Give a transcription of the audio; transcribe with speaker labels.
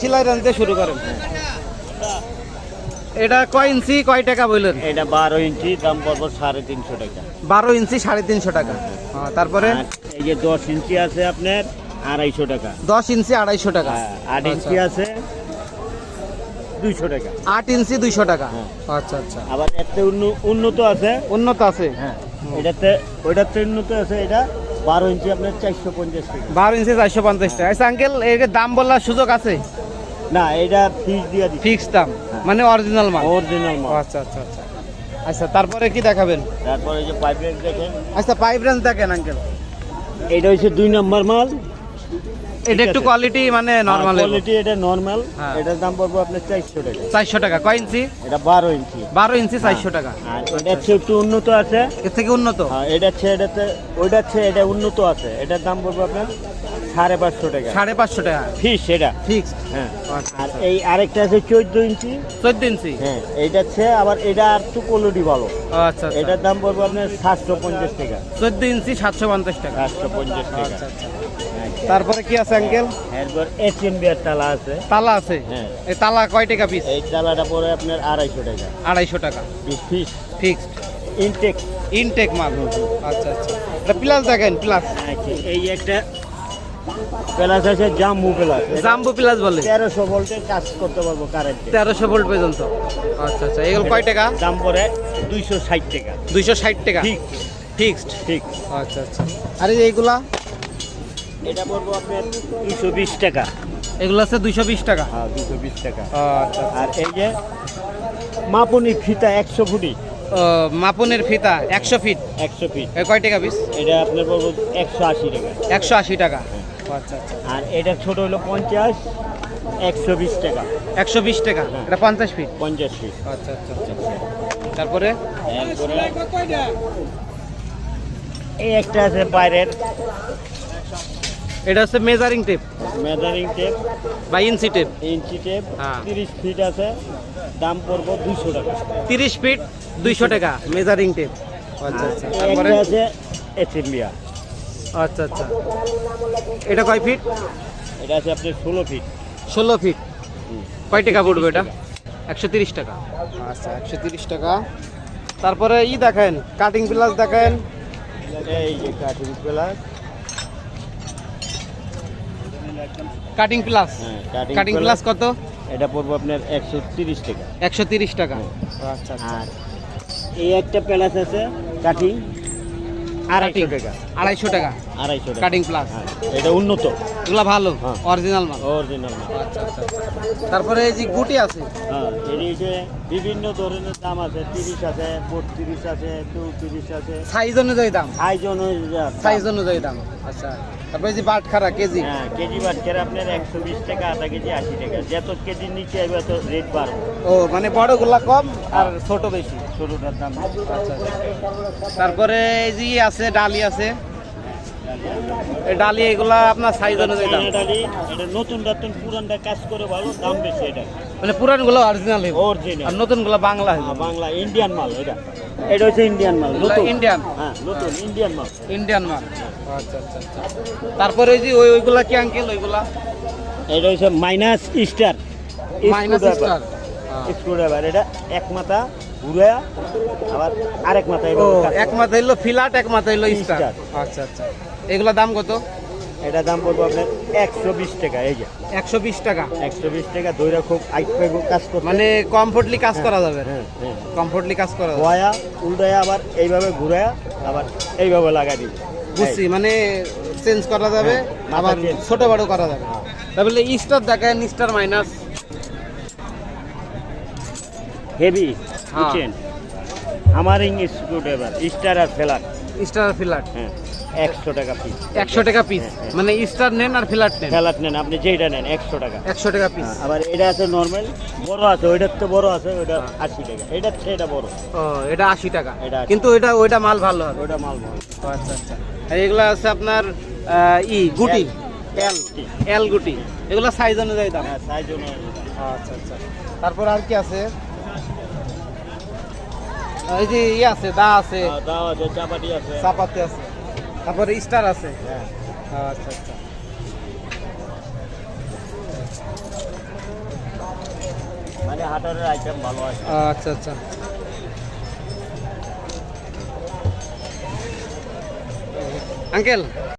Speaker 1: সিলাই রানতে শুরু করেন। এটা কয় ইঞ্চি কয় টাকা বললেন?
Speaker 2: এটা বারো ইঞ্চি দাম পড়ব সাড়ে তিনশো টাকা।
Speaker 1: বারো ইঞ্চি সাড়ে তিনশো টাকা। তারপরে?
Speaker 2: এই যে দশ ইঞ্চি আছে আপনার আড়াইশো টাকা।
Speaker 1: দশ ইঞ্চি আড়াইশো টাকা।
Speaker 2: হ্যাঁ, আট ইঞ্চি আছে দুইশো টাকা।
Speaker 1: আট ইঞ্চি দুইশো টাকা।
Speaker 2: হ্যাঁ।
Speaker 1: আচ্ছা আচ্ছা।
Speaker 2: আবার এতে উন্ন- উন্নত আছে।
Speaker 1: উন্নত আছে?
Speaker 2: হ্যাঁ। এটাতে ওইটাতে উন্নত আছে এটা বারো ইঞ্চি আপনার চারশো পঞ্চাশ টাকা।
Speaker 1: বারো ইঞ্চি চারশো পঞ্চাশ টাকা। আচ্ছা আঙ্কেল এর দাম বলার সুযোগ আছে?
Speaker 2: না এটা ফিক্স দিয়ে দিচ্ছি।
Speaker 1: ফিক্স দাম? মানে অরিজিনাল মাল?
Speaker 2: অরিজিনাল মাল।
Speaker 1: আচ্ছা আচ্ছা আচ্ছা। আচ্ছা তারপরে কি দেখাবেন?
Speaker 2: তারপরে যে পাইপ রেঞ্জ দেখেন।
Speaker 1: আচ্ছা পাইপ রেঞ্জ দেখেন আঙ্কেল
Speaker 2: এটা হচ্ছে দুই নম্বর মাল।
Speaker 1: এটা একটু কোয়ালিটি মানে নর্মাল
Speaker 2: কোয়ালিটি এটা নর্মাল
Speaker 1: হ্যাঁ।
Speaker 2: এটার দাম পড়ব আপনার চারশো টাকা।
Speaker 1: চারশো টাকা। কয় ইঞ্চি?
Speaker 2: এটা বারো ইঞ্চি।
Speaker 1: বারো ইঞ্চি চারশো টাকা।
Speaker 2: আর এটা হচ্ছে একটু উন্নত আছে।
Speaker 1: এর থেকে উন্নত?
Speaker 2: হ্যাঁ এটা হচ্ছে এটাতে ওইটা হচ্ছে এটা উন্নত আছে। এটার দাম পড়বে আপনার সাড়ে পাঁচশো টাকা।
Speaker 1: সাড়ে পাঁচশো টাকা।
Speaker 2: ফিস এটা।
Speaker 1: ফিক্স
Speaker 2: হ্যাঁ।
Speaker 1: আচ্ছা
Speaker 2: আর এই আরেকটা আছে চোদ্দ ইঞ্চি।
Speaker 1: চোদ্দ ইঞ্চি?
Speaker 2: হ্যাঁ এইটা হচ্ছে আবার এটা আর একটু কোয়ালিটি ভালো।
Speaker 1: আচ্ছা আচ্ছা।
Speaker 2: এটার দাম পড়বে আপনার সাতশো পঞ্চাশ টাকা।
Speaker 1: চোদ্দ ইঞ্চি সাতশো পঞ্চাশ টাকা।
Speaker 2: সাতশো পঞ্চাশ টাকা।
Speaker 1: আচ্ছা আচ্ছা। তারপরে কি আছে আঙ্কেল?
Speaker 2: এরপর এইচ এম বিয়ার তালা আছে।
Speaker 1: তালা আছে?
Speaker 2: হ্যাঁ।
Speaker 1: এই তালা কয় টাকা পিস
Speaker 2: এই তালাটা পড়ে আপনার আড়াইশো টাকা।
Speaker 1: আড়াইশো টাকা।
Speaker 2: ফিস
Speaker 1: ফিক্সড
Speaker 2: ইনটেক
Speaker 1: ইনটেক মাল। আচ্ছা আচ্ছা। এটা প্লাস দেখেন প্লাস
Speaker 2: এই একটা প্লাস আছে জাম্বু প্লাস
Speaker 1: জাম্বো প্লাস বলে।
Speaker 2: তেরোশো ভোল্টের কাজ করতে পারব কারেন্টে
Speaker 1: তেরোশো ভোল্ট পর্যন্ত। আচ্ছা আচ্ছা। এগুলো কয় টাকা?
Speaker 2: দাম পড়ে দুইশো ষাট টাকা।
Speaker 1: দুইশো ষাট টাকা?
Speaker 2: ঠিক।
Speaker 1: ফিক্সড
Speaker 2: ঠিক।
Speaker 1: আচ্ছা আচ্ছা। আর এই এইগুলা?
Speaker 2: এটা পড়ব আপনার দুইশো বিশ টাকা।
Speaker 1: এগুলো আছে দুইশো বিশ টাকা?
Speaker 2: হ্যাঁ দুইশো বিশ টাকা।
Speaker 1: আচ্ছা
Speaker 2: আর এই যে মাপুনি ফিতা একশো ফুটি।
Speaker 1: ও, মাপনের ফিতা একশো ফিট?
Speaker 2: একশো ফিট।
Speaker 1: কয় টাকা পিস?
Speaker 2: এটা আপনার পড়ব একশো আশি টাকা।
Speaker 1: একশো আশি টাকা। আচ্ছা আচ্ছা
Speaker 2: আর এটা ছোট হলো পঞ্চাশ একশো বিশ টাকা।
Speaker 1: একশো বিশ টাকা? এটা পঞ্চাশ ফিট
Speaker 2: পঞ্চাশ ফিট
Speaker 1: আচ্ছা আচ্ছা আচ্ছা। তারপরে?
Speaker 2: এই একটা আছে বাইরের।
Speaker 1: এটা হচ্ছে মেজারিং টেপ
Speaker 2: মেজারিং টেপ
Speaker 1: বা ইঞ্চি টেপ
Speaker 2: ইঞ্চি টেপ
Speaker 1: হ্যাঁ।
Speaker 2: তিরিশ ফিট আছে। দাম পড়ব দুশো টাকা।
Speaker 1: তিরিশ ফিট দুইশো টাকা। মেজারিং টেপ আচ্ছা আচ্ছা। তারপরে?
Speaker 2: আছে এথিম্বিয়া
Speaker 1: আচ্ছা আচ্ছা। এটা কয় ফিট
Speaker 2: এটা আছে আপনার ষোলো ফিট
Speaker 1: ষোলো ফিট কয় টাকা পড়বে এটা? একশো তিরিশ টাকা। আচ্ছা একশো তিরিশ টাকা। তারপরে ই দেখেন কাটিং প্লাস দেখেন।
Speaker 2: এই যে কাঠিং প্লাস
Speaker 1: কাটিং প্লাস
Speaker 2: হ্যাঁ
Speaker 1: কাটিং প্লাস কত?
Speaker 2: এটা পড়ব আপনার একশো তিরিশ টাকা।
Speaker 1: একশো তিরিশ টাকা। আচ্ছা আচ্ছা।
Speaker 2: আর এই একটা প্লাস আছে কাটিং আড়াইশো
Speaker 1: Cutting।
Speaker 2: টাকা।
Speaker 1: আড়াইশো টাকা।
Speaker 2: আড়াইশো টাকা।
Speaker 1: কাটিং প্লাস
Speaker 2: এটা উন্নত।
Speaker 1: এগুলো ভালো। অরিজিনাল মাল।
Speaker 2: অরিজিনাল।
Speaker 1: তারপরে এই যে গুটি আছে।
Speaker 2: হ্যাঁ বিভিন্ন ধরনের দাম আছে। তিরিশ আছে বত্রিশ আছে চৌত্রিশ আছে।
Speaker 1: সাইজ অনুযায়ী দাম।
Speaker 2: সাইজ অনুযায়ী
Speaker 1: সাইজ অনুযায়ী দাম। আচ্ছা তারপরে যে বাট খারা কেজি।
Speaker 2: হ্যাঁ কেজি আপনার একশো বিশ টাকা আধা কেজি আশি টাকা। যত কেজির নিচে তো রেট বাড়বে।
Speaker 1: ও মানে বড়গুলা কম আর ছোট বেশি।
Speaker 2: দাম
Speaker 1: তারপরে এই যে আছে ডালি আছে। এই ডালি এগুলা আপনার সাইজ অনুযায়ী দাম।
Speaker 2: ডালি এটা নতুন নতুন পুরানটা কাজ করে ভালো দাম বেশি এটা।
Speaker 1: মানে পুরানগুলো অরিজিনাল আর
Speaker 2: অরিজিনাল
Speaker 1: নতুনগুলো বাংলা
Speaker 2: বাংলা ইন্ডিয়ান মাল এটা। এটা হচ্ছে ইন্ডিয়ান মাল নতুন।
Speaker 1: ইন্ডিয়ান
Speaker 2: হ্যাঁ নতুন ইন্ডিয়ান মাল।
Speaker 1: ইন্ডিয়ান মাল। আচ্ছা আচ্ছা আচ্ছা। তারপরে এই যে ওই ওইগুলা কি আঙ্কেল ওইগুলা?
Speaker 2: এটা হচ্ছে minus star
Speaker 1: minus star
Speaker 2: screwdriver এটা এক মাথা ঘুরে আবার আরেক মাথা
Speaker 1: ও এক মাথা হইল ফিলাট এক মাথা হইল স্টার। আচ্ছা আচ্ছা। এগুলা দাম কত?
Speaker 2: এটা দাম পড়বে আপনার একশো বিশ টাকা এই যে।
Speaker 1: একশো বিশ টাকা।
Speaker 2: একশো বিশ টাকা দইরা খুব কাজ
Speaker 1: মানে কমফোর্টলি কাজ করা যাবে?
Speaker 2: হ্যাঁ হ্যাঁ
Speaker 1: কমফোর্টলি কাজ করা
Speaker 2: আবার এইভাবে ঘুরায়া আবার এইভাবে লাগাই
Speaker 1: বুঝছি মানে চেঞ্জ করা যাবে
Speaker 2: হ্যাঁ,
Speaker 1: আবার। ছোট বড় করা যাবে। তাহলে স্টার দেখেন স্টার মাইনাস
Speaker 2: হেভি
Speaker 1: হ্যাঁ।
Speaker 2: বুঝছেন? আমার ইংলিশ স্ক্রুড্রাইভার স্টার আর ফেলার
Speaker 1: স্টার ফিলাট
Speaker 2: হ্যাঁ একশো টাকা পিস
Speaker 1: একশো টাকা পিস
Speaker 2: হ্যাঁ, হ্যাঁ।
Speaker 1: মানে স্টার নেন আর ফিলাট নেন?
Speaker 2: ফেলার নেন আপনি যেটা নেন একশো টাকা।
Speaker 1: একশো টাকা পিস
Speaker 2: আবার এটা আছে নর্মাল বড় আছে ওইটার তো বড় আছে ওইটা আশি টাকা। এটার চেয়ে এটা বড়।
Speaker 1: ও এটা আশি টাকা।
Speaker 2: এটা
Speaker 1: কিন্তু এটা ওইটা মাল ভালো হবে।
Speaker 2: ওইটা মাল ভালো
Speaker 1: আচ্ছা আচ্ছা। আর এগুলো আছে আপনার ই গুটি।
Speaker 2: এল
Speaker 1: এল গুটি। এগুলো সাইজ অনুযায়ী দাম।
Speaker 2: হ্যাঁ সাইজ অনুযায়ী
Speaker 1: আচ্ছা আচ্ছা। তারপর আর কি আছে? এই যে ই আছে দা আছে।
Speaker 2: হ্যাঁ, দাও আছে চাপাটি আছে।
Speaker 1: চাপাতি আছে। তারপরে স্টার আছে।
Speaker 2: হ্যাঁ।
Speaker 1: আচ্ছা আচ্ছা।
Speaker 2: মানে হাটারের আইটেম ভালো আছে।
Speaker 1: আচ্ছা আচ্ছা। আঙ্কেল।